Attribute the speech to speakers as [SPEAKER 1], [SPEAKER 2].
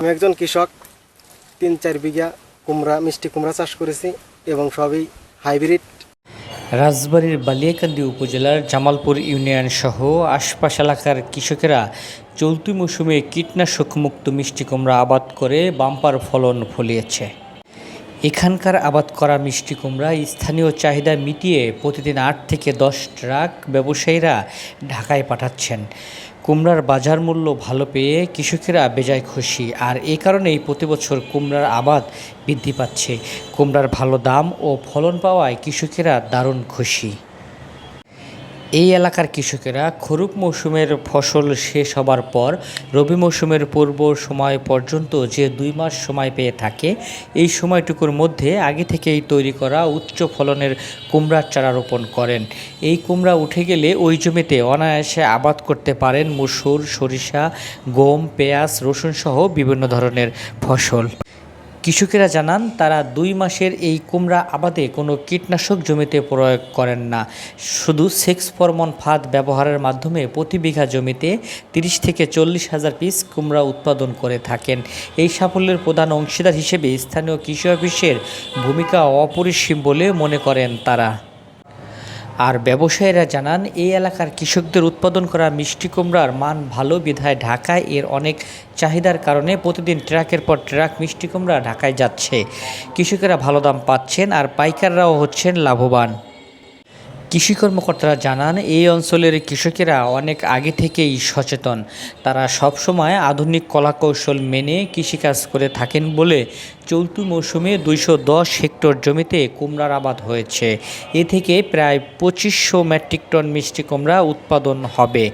[SPEAKER 1] আমি একজন কৃষক, তিন চার বিঘা কুমড়া, মিষ্টি কুমড়া চাষ করেছি এবং সবই হাইব্রিড।
[SPEAKER 2] রাজবাড়ির বালিয়াকান্দি উপজেলার জামালপুর ইউনিয়ন সহ আশপাশ এলাকার কৃষকেরা চলতি মৌসুমে কীটনাশক মুক্ত মিষ্টি কুমড়া আবাদ করে বাম্পার ফলন ফলিয়েছে। এখানকার আবাদ করা মিষ্টি কুমড়া স্থানীয় চাহিদা মিটিয়ে প্রতিদিন আট থেকে দশ ট্রাক ব্যবসায়ীরা ঢাকায় পাঠাচ্ছেন। কুমড়ার বাজার মূল্য ভালো পেয়ে কৃষকেরা বেজায় খুশি। আর এ কারণেই প্রতিবছর কুমড়ার আবাদ বৃদ্ধি পাচ্ছে। কুমড়ার ভালো দাম ও ফলন পাওয়ায় কৃষকেরা দারুণ খুশি। এই এলাকার কৃষকেরা খরিফ মৌসুমের ফসল শেষ হবার পর রবি মৌসুমের পূর্ব সময় পর্যন্ত যে দুই মাস সময় পেয়ে থাকে, এই সময়টুকুর মধ্যে আগে থেকেই তৈরি করা উচ্চ ফলনের কুমড়ার চারা রোপণ করেন। এই কুমড়া উঠে গেলে ওই জমিতে অনায়াসে আবাদ করতে পারেন মুসুর, সরিষা, গম, পেঁয়াজ রসুন সহ বিভিন্ন ধরনের ফসল। কৃষকেরা জানান, তারা দুই মাসের এই কুমড়া আবাদে কোনো কীটনাশক জমিতে প্রয়োগ করেন না। শুধু সেক্স ফরমন ফাঁদ ব্যবহারের মাধ্যমে প্রতি বিঘা জমিতে তিরিশ থেকে চল্লিশ হাজার পিস কুমড়া উৎপাদন করে থাকেন। এই সাফল্যের প্রধান অংশীদার হিসেবে স্থানীয় কৃষি অফিসের ভূমিকা অপরিসীম বলে মনে করেন তারা। আর ব্যবসায়ীরা জানান, এই এলাকার কৃষকদের উৎপাদন করা মিষ্টি কুমড়ার মান ভালো। বিধায় ঢাকায় এর অনেক চাহিদার কারণে প্রতিদিন ট্রাকের পর ট্রাক মিষ্টি কুমড়া ঢাকায় যাচ্ছে। কৃষকেরা ভালো দাম পাচ্ছেন আর পাইকাররাও হচ্ছেন লাভবান। কৃষি কর্মকর্তারা জানান, এই অঞ্চলের কৃষকেরা অনেক আগে থেকেই সচেতন। তারা সবসময় আধুনিক কলাকৌশল মেনে কৃষিকাজ করে থাকেন বলে চলতি মৌসুমে দুইশো দশ হেক্টর জমিতে কুমড়ার আবাদ হয়েছে। এ থেকে প্রায় পঁচিশশো মেট্রিক টন মিষ্টি কুমড়া উৎপাদন হবে।